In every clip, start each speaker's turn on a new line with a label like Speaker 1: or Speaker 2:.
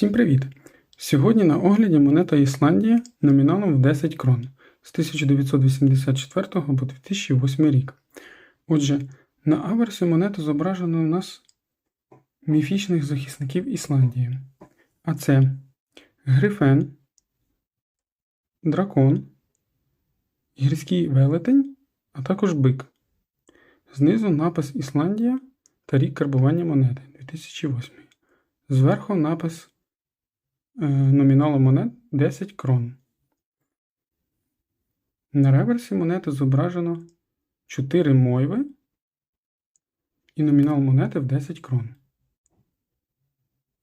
Speaker 1: Всім привіт! Сьогодні на огляді монета Ісландія номіналом в 10 крон з 1984 по 2008 рік. Отже, на аверсі монети зображено у нас міфічних захисників Ісландії. А це Грифен, Дракон, Гірський велетень, а також бик. Знизу напис Ісландія та рік карбування монети 2008. Зверху напис номіналу монет 10 крон. На реверсі монети зображено 4 мойви і номінал монети в 10 крон.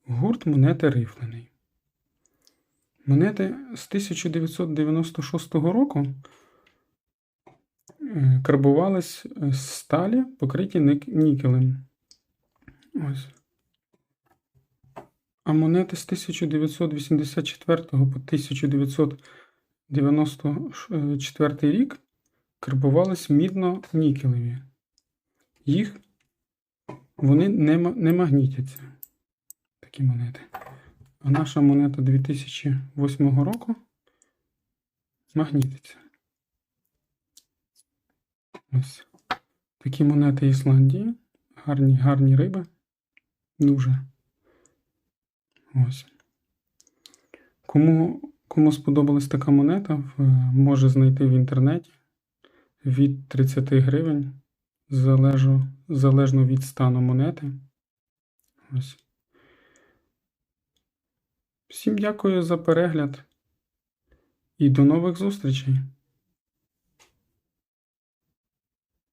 Speaker 1: Гурт монети рифлений. Монети з 1996 року е, карбувались з сталі, покриті нікелем. Ось. А монети з 1984 по 1994 рік карбувались мідно-нікелеві. Їх вони не, не магнітяться. Такі монети. А наша монета 2008 року магнітиться. Ось. Такі монети Ісландії. Гарні, гарні риби. Дуже. Ось. Кому, кому сподобалась така монета, може знайти в інтернеті від 30 гривень, залежу, залежно від стану монети. Ось. Всім дякую за перегляд і до нових зустрічей!